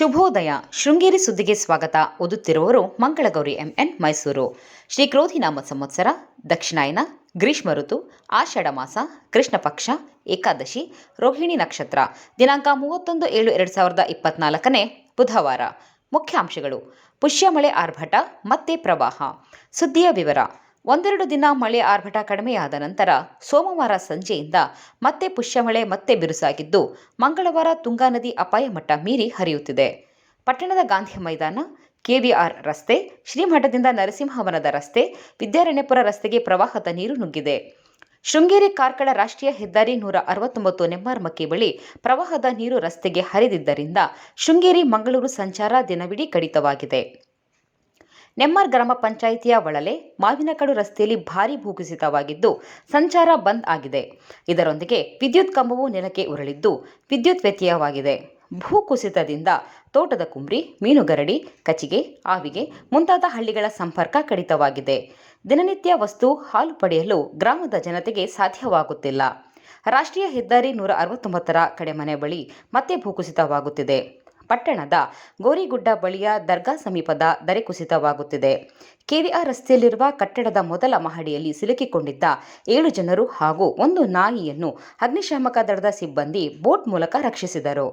ಶುಭೋದಯ. ಶೃಂಗೇರಿ ಸುದ್ದಿಗೆ ಸ್ವಾಗತ. ಓದುತ್ತಿರುವವರು ಮಂಗಳಗೌರಿ ಎಂಎನ್ ಮೈಸೂರು. ಶ್ರೀ ಕ್ರೋಧಿನಾಮ ಸಂವತ್ಸರ ದಕ್ಷಿಣಾಯನ ಗ್ರೀಷ್ಮ ಋತು, ಆಷಾಢ ಮಾಸ, ಕೃಷ್ಣ ಪಕ್ಷ, ಏಕಾದಶಿ, ರೋಹಿಣಿ ನಕ್ಷತ್ರ. ದಿನಾಂಕ ಮೂವತ್ತೊಂದು ಏಳು ಎರಡು ಸಾವಿರದ ಇಪ್ಪತ್ನಾಲ್ಕನೇ ಬುಧವಾರ. ಮುಖ್ಯಾಂಶಗಳು. ಪುಷ್ಯಮಳೆ ಆರ್ಭಟ, ಮತ್ತೆ ಪ್ರವಾಹ. ಸುದ್ದಿಯ ವಿವರ. ಒಂದೆರಡು ದಿನ ಮಳೆ ಆರ್ಭಟ ಕಡಿಮೆಯಾದ ನಂತರ ಸೋಮವಾರ ಸಂಜೆಯಿಂದ ಮತ್ತೆ ಪುಷ್ಯಮಳೆ, ಮತ್ತೆ ಬಿರುಸಾಗಿದ್ದು ಮಂಗಳವಾರ ತುಂಗಾ ನದಿ ಅಪಾಯ ಮಟ್ಟ ಮೀರಿ ಹರಿಯುತ್ತಿದೆ. ಪಟ್ಟಣದ ಗಾಂಧಿ ಮೈದಾನ, ಕೆವಿಆರ್ ರಸ್ತೆ, ಶ್ರೀಮಠದಿಂದ ನರಸಿಂಹವನದ ರಸ್ತೆ, ವಿದ್ಯಾರಣ್ಯಪುರ ರಸ್ತೆಗೆ ಪ್ರವಾಹದ ನೀರು ನುಗ್ಗಿದೆ. ಶೃಂಗೇರಿ ಕಾರ್ಕಳ ರಾಷ್ಟ್ರೀಯ ಹೆದ್ದಾರಿ ನೂರ ಅರವತ್ತೊಂಬತ್ತು ನೆಮ್ಮಾರ್ಮಕ್ಕಿ ಬಳಿ ಪ್ರವಾಹದ ನೀರು ರಸ್ತೆಗೆ ಹರಿದಿದ್ದರಿಂದ ಶೃಂಗೇರಿ, ಮಂಗಳೂರು ಸಂಚಾರ ದಿನವಿಡೀ ಕಡಿತವಾಗಿದೆ. ನೆಮ್ಮಾರ್ ಗ್ರಾಮ ಪಂಚಾಯಿತಿಯ ಒಳಲೆ ಮಾವಿನಕಡು ರಸ್ತೆಯಲ್ಲಿ ಭಾರಿ ಭೂಕುಸಿತವಾಗಿದ್ದು ಸಂಚಾರ ಬಂದ್ ಆಗಿದೆ. ಇದರೊಂದಿಗೆ ವಿದ್ಯುತ್ ಕಂಬವು ನೆಲಕ್ಕೆ ಉರುಳಿದ್ದು ವಿದ್ಯುತ್ ವ್ಯತ್ಯಯವಾಗಿದೆ. ಭೂಕುಸಿತದಿಂದ ತೋಟದ ಕುಂಬ್ರಿ, ಮೀನುಗರಡಿ, ಕಚಿಗೆ, ಆವಿಗೆ ಮುಂತಾದ ಹಳ್ಳಿಗಳ ಸಂಪರ್ಕ ಕಡಿತವಾಗಿದೆ. ದಿನನಿತ್ಯ ವಸ್ತು ಹಾಲು ಪಡೆಯಲು ಗ್ರಾಮದ ಜನತೆಗೆ ಸಾಧ್ಯವಾಗುತ್ತಿಲ್ಲ. ರಾಷ್ಟ್ರೀಯ ಹೆದ್ದಾರಿ ನೂರ ಅರವತ್ತೊಂಬತ್ತರ ಕಡೆಮನೆ ಬಳಿ ಮತ್ತೆ ಭೂಕುಸಿತವಾಗುತ್ತಿದೆ. ಪಟ್ಟಣದ ಗೋರಿಗುಡ್ಡ ಬಳಿಯ ದರ್ಗಾ ಸಮೀಪದ ದರೆ ಕುಸಿತವಾಗುತ್ತಿದೆ. ಕೆವಿಆರ್ ರಸ್ತೆಯಲ್ಲಿರುವ ಕಟ್ಟಡದ ಮೊದಲ ಮಹಡಿಯಲ್ಲಿ ಸಿಲುಕಿಕೊಂಡಿದ್ದ ಏಳು ಜನರು ಹಾಗೂ ಒಂದು ನಾಯಿಯನ್ನು ಅಗ್ನಿಶಾಮಕ ದಳದ ಸಿಬ್ಬಂದಿ ಬೋಟ್ ಮೂಲಕ ರಕ್ಷಿಸಿದರು.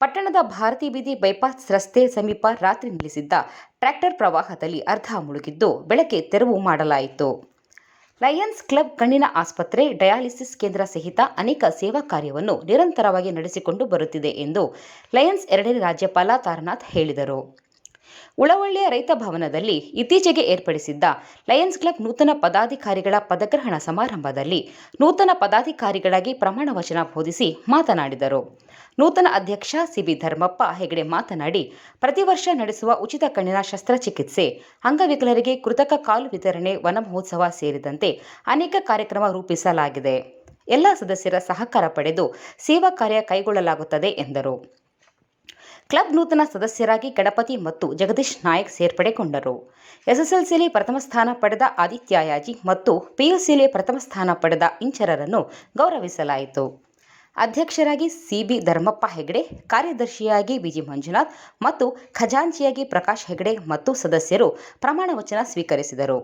ಪಟ್ಟಣದ ಭಾರತಿ ಬೀದಿ ಬೈಪಾಸ್ ರಸ್ತೆ ಸಮೀಪ ರಾತ್ರಿ ನಿಲ್ಲಿಸಿದ್ದ ಟ್ರ್ಯಾಕ್ಟರ್ ಪ್ರವಾಹದಲ್ಲಿ ಅರ್ಧ ಮುಳುಗಿದ್ದು ಬೆಳಕೆ ತೆರವು ಮಾಡಲಾಯಿತು. ಲಯನ್ಸ್ ಕ್ಲಬ್ ಕಣ್ಣಿನ ಆಸ್ಪತ್ರೆ, ಡಯಾಲಿಸಿಸ್ ಕೇಂದ್ರ ಸಹಿತ ಅನೇಕ ಸೇವಾ ಕಾರ್ಯವನ್ನು ನಿರಂತರವಾಗಿ ನಡೆಸಿಕೊಂಡು ಬರುತ್ತಿದೆ ಎಂದು ಲಯನ್ಸ್ ಎರಡನೇ ರಾಜ್ಯಪಾಲ ತಾರನಾಥ್ ಹೇಳಿದರು. ಉಳವಳ್ಳಿಯ ರೈತ ಭವನದಲ್ಲಿ ಇತ್ತೀಚೆಗೆ ಏರ್ಪಡಿಸಿದ್ದ ಲಯನ್ಸ್ ಕ್ಲಬ್ ನೂತನ ಪದಾಧಿಕಾರಿಗಳ ಪದಗ್ರಹಣ ಸಮಾರಂಭದಲ್ಲಿ ನೂತನ ಪದಾಧಿಕಾರಿಗಳಾಗಿ ಪ್ರಮಾಣ ವಚನ ಬೋಧಿಸಿ ಮಾತನಾಡಿದರು. ನೂತನ ಅಧ್ಯಕ್ಷ ಸಿಬಿ ಧರ್ಮಪ್ಪ ಹೆಗಡೆ ಮಾತನಾಡಿ, ಪ್ರತಿ ವರ್ಷ ನಡೆಸುವ ಉಚಿತ ಕಣ್ಣಿನ ಶಸ್ತ್ರಚಿಕಿತ್ಸೆ, ಅಂಗವಿಕಲರಿಗೆ ಕೃತಕ ಕಾಲು ವಿತರಣೆ, ವನ ಮಹೋತ್ಸವ ಸೇರಿದಂತೆ ಅನೇಕ ಕಾರ್ಯಕ್ರಮ ರೂಪಿಸಲಾಗಿದೆ. ಎಲ್ಲ ಸದಸ್ಯರ ಸಹಕಾರ ಪಡೆದು ಸೇವಾ ಕಾರ್ಯ ಕೈಗೊಳ್ಳಲಾಗುತ್ತದೆ ಎಂದರು. ಕ್ಲಬ್ ನೂತನ ಸದಸ್ಯರಾಗಿ ಗಣಪತಿ ಮತ್ತು ಜಗದೀಶ್ ನಾಯಕ್ ಸೇರ್ಪಡೆಗೊಂಡರು. ಎಸ್ಎಸ್ಎಲ್ಸಿಯಲ್ಲಿ ಪ್ರಥಮ ಸ್ಥಾನ ಪಡೆದ ಆದಿತ್ಯಾಯಾಜಿ ಮತ್ತು ಪಿಯುಸಿಯಲ್ಲಿ ಪ್ರಥಮ ಸ್ಥಾನ ಪಡೆದ ಇಂಚರರನ್ನು ಗೌರವಿಸಲಾಯಿತು. ಅಧ್ಯಕ್ಷರಾಗಿ ಸಿಬಿ ಧರ್ಮಪ್ಪ ಹೆಗಡೆ, ಕಾರ್ಯದರ್ಶಿಯಾಗಿ ಬಿಜಿ ಮಂಜುನಾಥ್ ಮತ್ತು ಖಜಾಂಚಿಯಾಗಿ ಪ್ರಕಾಶ್ ಹೆಗಡೆ ಮತ್ತು ಸದಸ್ಯರು ಪ್ರಮಾಣ ವಚನ ಸ್ವೀಕರಿಸಿದರು.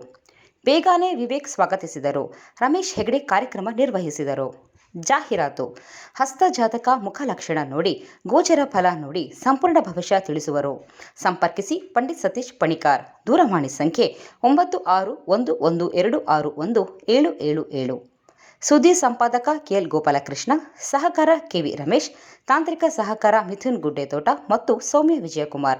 ಬೇಗಾನೆ ವಿವೇಕ್ ಸ್ವಾಗತಿಸಿದರು. ರಮೇಶ್ ಹೆಗಡೆ ಕಾರ್ಯಕ್ರಮ ನಿರ್ವಹಿಸಿದರು. ಜಾಹೀರಾತು. ಮುಖ ಮುಖಲಕ್ಷಣ ನೋಡಿ, ಗೋಚರ ಫಲ ನೋಡಿ, ಸಂಪೂರ್ಣ ಭವಿಷ್ಯ ತಿಳಿಸುವರು. ಸಂಪರ್ಕಿಸಿ ಪಂಡಿತ್ ಸತೀಶ್ ಪಣಿಕಾರ್. ದೂರವಾಣಿ ಸಂಖ್ಯೆ ಒಂಬತ್ತು ಆರು ಒಂದು ಒಂದು ಎರಡು ಆರು ಒಂದು ಏಳು ಏಳು ಏಳು. ಸುದ್ದಿ ಸಂಪಾದಕ ಕೆಎಲ್ ಗೋಪಾಲಕೃಷ್ಣ, ಸಹಕಾರ ಕೆವಿ ರಮೇಶ್, ತಾಂತ್ರಿಕ ಸಹಕಾರ ಮಿಥುನ್ ಗುಡ್ಡೆತೋಟ ಮತ್ತು ಸೌಮ್ಯ ವಿಜಯಕುಮಾರ್.